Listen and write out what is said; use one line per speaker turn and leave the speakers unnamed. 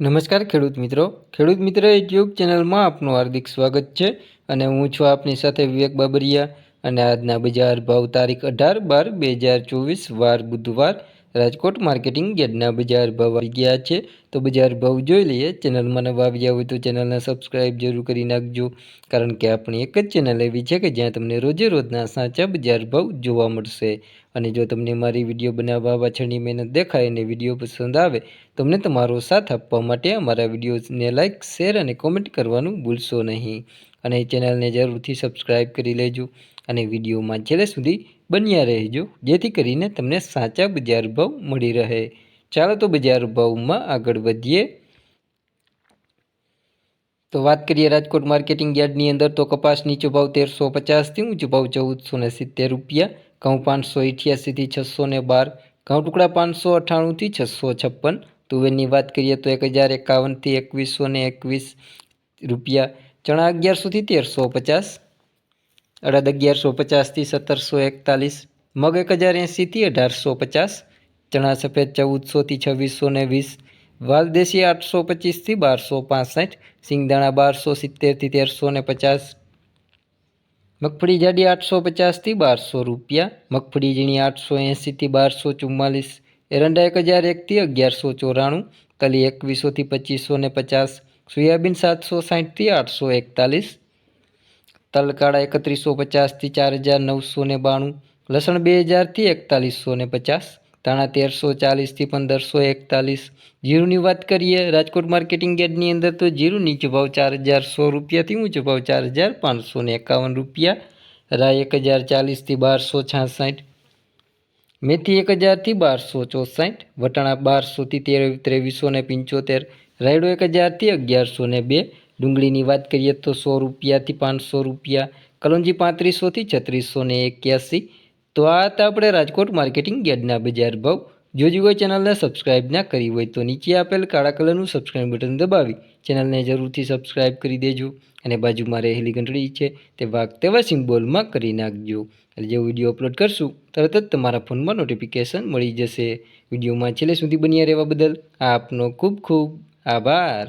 નમસ્કાર ખેડૂત મિત્રો. ખેડૂત મિત્ર યુટ્યુબ ચેનલમાં આપનું હાર્દિક સ્વાગત છે અને હું છું આપની સાથે વિવેક બાબરિયા. અને આજના બજાર ભાવ તારીખ અઢાર બાર બે હજાર ચોવીસ, વાર બુધવાર રાજકોટ માર્કેટિંગ યાર્ડના બજાર ભાવ આવી ગયા છે. તો બજાર ભાવ જોઈ લઈએ. ચેનલમાં નવા આવ્યા હોય તો ચેનલને સબસ્ક્રાઈબ જરૂર કરી નાખજો. કારણ કે આપણી એક જ ચેનલ એવી છે કે જ્યાં તમને રોજે રોજના સાચા બજાર ભાવ જોવા મળશે. અને જો તમને મારી વીડિયો બનાવવા પાછળની મહેનત દેખાય અને વીડિયો પસંદ આવે, તમને તમારો સાથ આપવા માટે અમારા વિડીયોઝને લાઇક, શેર અને કોમેન્ટ કરવાનું ભૂલશો નહીં. અને ચેનલને જરૂરથી સબસ્ક્રાઈબ કરી લેજો. અને વિડીયોમાં છેલ્લે સુધી બન્યા રહેજો, જેથી કરીને તમને સાચા બજાર ભાવ મળી રહે. ચાલો તો બજાર ભાવમાં આગળ વધીએ. તો વાત કરીએ રાજકોટ માર્કેટિંગ યાર્ડની અંદર, તો કપાસ નીચો ભાવ તેરસો પચાસથી ઊંચો ભાવ ચૌદસો ને સિત્તેર રૂપિયા, ઘઉં પાંચસો અઠ્યાસીથી છસો ને બાર, ઘઉં ટુકડા પાંચસો અઠ્ઠાણુંથી છસો છપ્પન તુવેરની વાત કરીએ તો એક હજાર એકાવનથી એકવીસો ને એકવીસ રૂપિયા, ચણા અગિયારસોથી તેરસો પચાસ. અડદ અગિયારસો પચાસથી સત્તરસો એકતાલીસ, મગ એક હજાર એંસીથી અઢારસો પચાસ, ચણા સફેદ ચૌદસોથી છવ્વીસો ને વીસ વાલદેશી આઠસો પચીસથી બારસો પાસઠ, સિંગદાણા બારસો સિત્તેરથી તેરસો ને પચાસ, મગફળી જાડી આઠસો પચાસથી બારસો રૂપિયા, મગફળી ઝીણી આઠસો એંસીથી બારસો ચુમ્માલીસ, એરંડા એક હજાર એકથી અગિયારસો ચોરાણું તલી એકવીસોથી પચીસો ને પચાસ, સોયાબીન સાતસો સાઠથી આઠસો એકતાલીસ તલ કાળા એકત્રીસો પચાસથી ચાર હજાર નવસો ને બાણું, લસણ બે હજારથી એકતાલીસો ને પચાસ, ધાણા તેરસો ચાલીસથી પંદરસો એકતાલીસ. જીરુની વાત કરીએ, રાજકોટ માર્કેટિંગ યાર્ડની અંદર તો જીરું નીચો ભાવ ચાર હજાર સો રૂપિયાથી ઊંચો ભાવ ચાર હજાર પાંચસો ને એકાવન રૂપિયા. રાય એક હજાર ચાલીસથી બારસો છાસઠ. મેથી એક હજારથી બારસો ચોસઠ. વટાણા બારસોથી તેર ત્રેવીસો ને પંચોતેર. રાયડો એક હજારથી અગિયારસો ને બે. ડુંગળીની વાત કરીએ તો સો રૂપિયાથી પાંચસો રૂપિયા કલોંજી પાંત્રીસોથી છત્રીસો ને એક્યાસી. તો આ હતા આપણે રાજકોટ માર્કેટિંગ યાર્ડના બજાર ભાવ. જો જુઓ ચેનલને સબસ્ક્રાઇબ ના કરી હોય તો નીચે આપેલ કાળા કલરનું સબસ્ક્રાઇબ બટન દબાવી. ચેનલને જરૂરથી સબસ્ક્રાઇબ કરી દેજો અને બાજુમાં રહેલી ઘંટડી છે તે વાઘ તેવા સિમ્બોલમાં કરી નાખજો. એટલે જે વીડિયો અપલોડ કરશું, તરત જ તમારા ફોનમાં નોટિફિકેશન મળી જશે. વિડીયોમાં છેલ્લે સુધી બન્યા રહેવા બદલ આપનો ખૂબ ખૂબ આભાર.